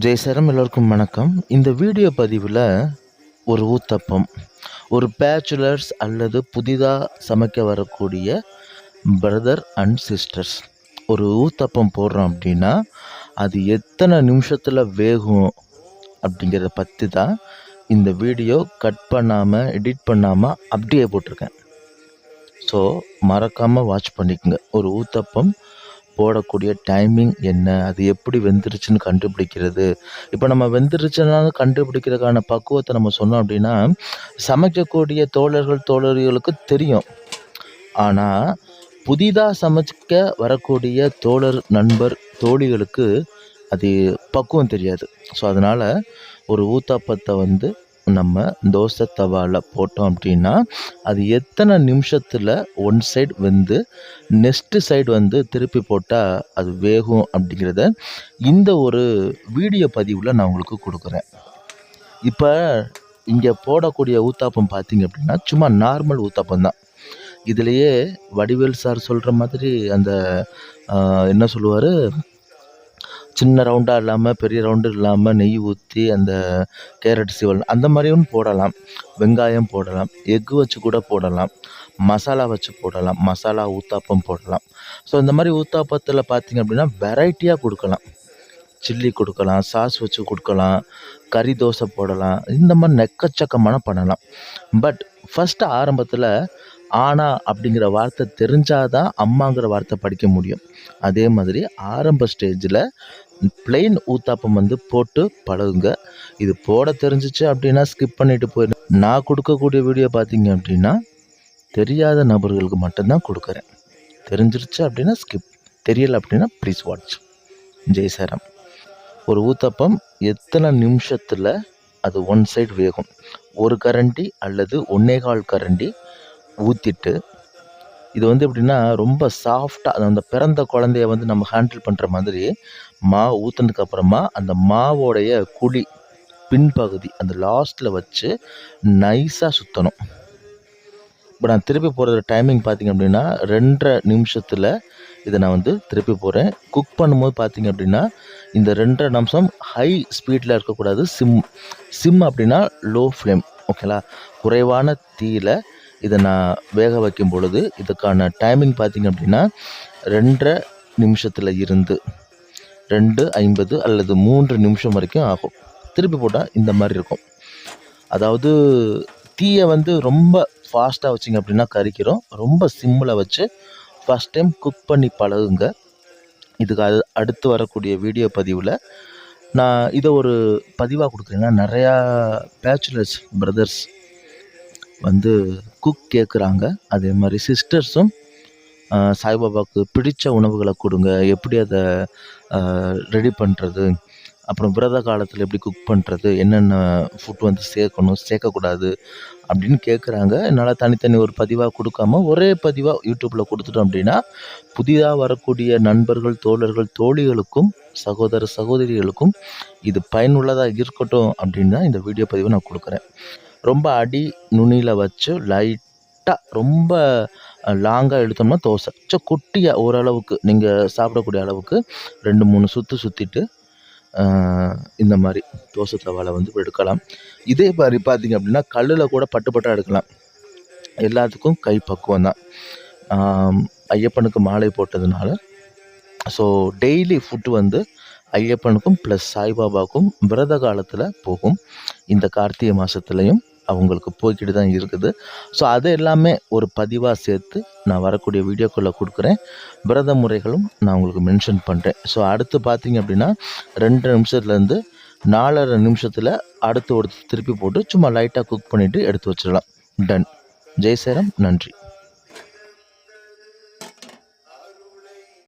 ஜெய்சரம் எல்லோருக்கும் வணக்கம். இந்த வீடியோ பதிவில் ஒரு ஊத்தப்பம் ஒரு பேச்சுலர்ஸ் அல்லது புதிதாக சமைக்க வரக்கூடிய பிரதர் அண்ட் சிஸ்டர்ஸ் ஒரு ஊத்தப்பம் போடுறோம் அப்படின்னா அது எத்தனை நிமிஷத்தில் வேகும் அப்படிங்கிறத பற்றி தான் இந்த வீடியோ கட் பண்ணாமல் எடிட் பண்ணாமல் அப்படியே போட்டிருக்கேன். ஸோ மறக்காமல் வாட்ச் பண்ணிக்கோங்க. ஒரு ஊத்தப்பம் போடக்கூடிய டைமிங் என்ன? அது எப்படி வெந்துருச்சுன்னு கண்டுபிடிக்கிறது. இப்போ நம்ம வெந்துருச்சுனாலும் கண்டுபிடிக்கிறதுக்கான பக்குவத்தை நம்ம சொன்னோம் அப்படின்னா சமைக்கக்கூடிய தோழர்கள் தோழர்களுக்கு தெரியும். ஆனால் புதிதாக சமைக்க வரக்கூடிய தோழர் நண்பர் தோழிகளுக்கு அது பக்குவம் தெரியாது. ஸோ அதனால் ஒரு ஊத்தாப்பத்தை வந்து நம்ம தோசை தவாவில் போட்டோம் அப்படின்னா அது எத்தனை நிமிஷத்தில் ஒன் சைடு வெந்து நெக்ஸ்ட்டு சைடு வந்து திருப்பி போட்டால் அது வேகும் அப்படிங்கிறத இந்த ஒரு வீடியோ பதிவில் நான் உங்களுக்கு கொடுக்குறேன். இப்போ இங்கே போடக்கூடிய ஊத்தாப்பம் பார்த்தீங்க அப்படின்னா சும்மா நார்மல் ஊத்தாப்பம் தான். இதுலேயே வடிவேல் சார் சொல்கிற மாதிரி அந்த என்ன சொல்லுவார்? சின்ன ரவுண்டாக இல்லாமல் பெரிய ரவுண்டு இல்லாமல் நெய் ஊற்றி அந்த கேரட் சீவல் அந்த மாதிரியும் போடலாம். வெங்காயம் போடலாம். எக்கு வச்சு கூட போடலாம். மசாலா வச்சு போடலாம். மசாலா ஊத்தாப்பம் போடலாம். ஸோ இந்த மாதிரி ஊத்தாப்பத்தில் பார்த்திங்க அப்படின்னா வெரைட்டியாக கொடுக்கலாம். சில்லி கொடுக்கலாம் சாஸ் வச்சு கொடுக்கலாம் கறி தோசை போடலாம். இந்த மாதிரி நெக்கச்சக்கமான பண்ணலாம். பட் ஃபஸ்ட்டு ஆரம்பத்தில் ஆனா அப்படிங்கிற வார்த்தை தெரிஞ்சாதான் அம்மாங்கிற வார்த்தை படிக்க முடியும். அதே மாதிரி ஆரம்ப ஸ்டேஜில் பிளெயின் ஊத்தாப்பம் வந்து போட்டு பழகுங்க. இது போட தெரிஞ்சிச்சு அப்படின்னா ஸ்கிப் பண்ணிட்டு போயிடு நான் கொடுக்கக்கூடிய வீடியோ பார்த்தீங்க அப்படின்னா தெரியாத நபர்களுக்கு மட்டும்தான் கொடுக்குறேன். தெரிஞ்சிருச்சு அப்படின்னா ஸ்கிப் தெரியல அப்படின்னா ப்ளீஸ் வாட்ச் ஜெய் சாரம். ஒரு ஊத்தப்பம் எத்தனை நிமிஷத்தில் அது ஒன் சைடு வேகும்? ஒரு கரண்டி அல்லது ஒன்னே கால் கரண்டி ஊற்றிட்டு இது வந்து எப்படின்னா ரொம்ப சாஃப்டாக அந்த பிறந்த குழந்தைய வந்து நம்ம ஹேண்டில் பண்ணுற மாதிரி மாவு ஊற்றுனதுக்கப்புறமா அந்த மாவோடைய குழி பின்பகுதி அந்த லாஸ்ட்டில் வச்சு நைஸாக சுற்றணும் இப்போ நான் திருப்பி போகிறது டைமிங் பார்த்திங்க அப்படின்னா ரெண்டரை நிமிஷத்தில் இதை நான் வந்து திருப்பி போகிறேன் குக் பண்ணும்போது பார்த்திங்க அப்படின்னா இந்த ரெண்டரை நிமிஷம் ஹை ஸ்பீடில் இருக்கக்கூடாது. சிம் சிம் அப்படின்னா லோ ஃப்ளேம் ஓகேங்களா குறைவான தீயில் இதை நான் வேக வைக்கும் பொழுது இதுக்கான டைமிங் பார்த்திங்க அப்படின்னா ரெண்டரை நிமிஷத்தில் இருந்து ரெண்டு ஐம்பது அல்லது மூன்று நிமிஷம் வரைக்கும் ஆகும். திருப்பி போட்டால் இந்த மாதிரி இருக்கும். அதாவது தீயை வந்து ரொம்ப ஃபாஸ்ட்டாக வச்சிங்க அப்படின்னா கறிக்கிறோம் ரொம்ப சிம்மில் வச்சு ஃபஸ்ட் டைம் குக் பண்ணி பழகுங்க. இதுக்கு அது அடுத்து வரக்கூடிய வீடியோ பதிவில் நான் இதை ஒரு பதிவாக கொடுக்குறேன்னா நிறையா பேச்சுலர்ஸ் பிரதர்ஸ் வந்து குக் கேட்குறாங்க அதே மாதிரி சிஸ்டர்ஸும் சாய்பாபாவுக்கு பிடித்த உணவுகளை கொடுங்க. எப்படி அதை ரெடி பண்ணுறது அப்புறம் விரத காலத்தில் எப்படி குக் பண்ணுறது என்னென்ன ஃபுட் வந்து சேர்க்கணும்? சேர்க்கக்கூடாது அப்படின்னு கேட்குறாங்க என்னால் தனித்தனி ஒரு பதிவாக கொடுக்காம ஒரே பதிவாக யூடியூப்பில் கொடுத்துட்டோம் அப்படின்னா புதிதாக வரக்கூடிய நண்பர்கள் தோழர்கள் தோழிகளுக்கும் சகோதர சகோதரிகளுக்கும் இது பயனுள்ளதாக இருக்கட்டும் அப்படின்னு தான் இந்த வீடியோ பதிவை நான் கொடுக்குறேன். ரொம்ப அடி நுனியில் வச்சு லைட்டாக ரொம்ப லாங்காக எடுத்தோம்னா தோசை. ஸோ குட்டியாக ஓரளவுக்கு நீங்கள் சாப்பிடக்கூடிய அளவுக்கு ரெண்டு மூணு சுற்று சுற்றிட்டு இந்த மாதிரி தோசை தவாவில் வந்து எடுக்கலாம். இதே மாதிரி பார்த்தீங்க அப்படின்னா கல்லில் கூட பட்டு பட்டாக எடுக்கலாம். எல்லாத்துக்கும் கை பக்குவம் தான். ஐயப்பனுக்கு மாலை போட்டதுனால. ஸோ டெய்லி ஃபுட்டு வந்து ஐயப்பனுக்கும் ப்ளஸ் சாய்பாபாவுக்கும் விரத காலத்தில் போகும். இந்த கார்த்திகை மாதத்துலேயும் அவங்களுக்கு போய்கிட்டு தான் இருக்குது. ஸோ அது எல்லாமே ஒரு பதிவாக சேர்த்து நான் வரக்கூடிய வீடியோக்குள்ளே கொடுக்குறேன். விரத முறைகளும் நான் உங்களுக்கு மென்ஷன் பண்ணுறேன் ஸோ அடுத்து பார்த்தீங்க அப்படின்னா ரெண்டு நிமிஷத்துலேருந்து நாலரை நிமிஷத்தில் அடுத்து ஒரு திருப்பி போட்டு சும்மா லைட்டாக குக் பண்ணிவிட்டு எடுத்து வச்சிடலாம். டன் ஜெய் சேரம் நன்றி.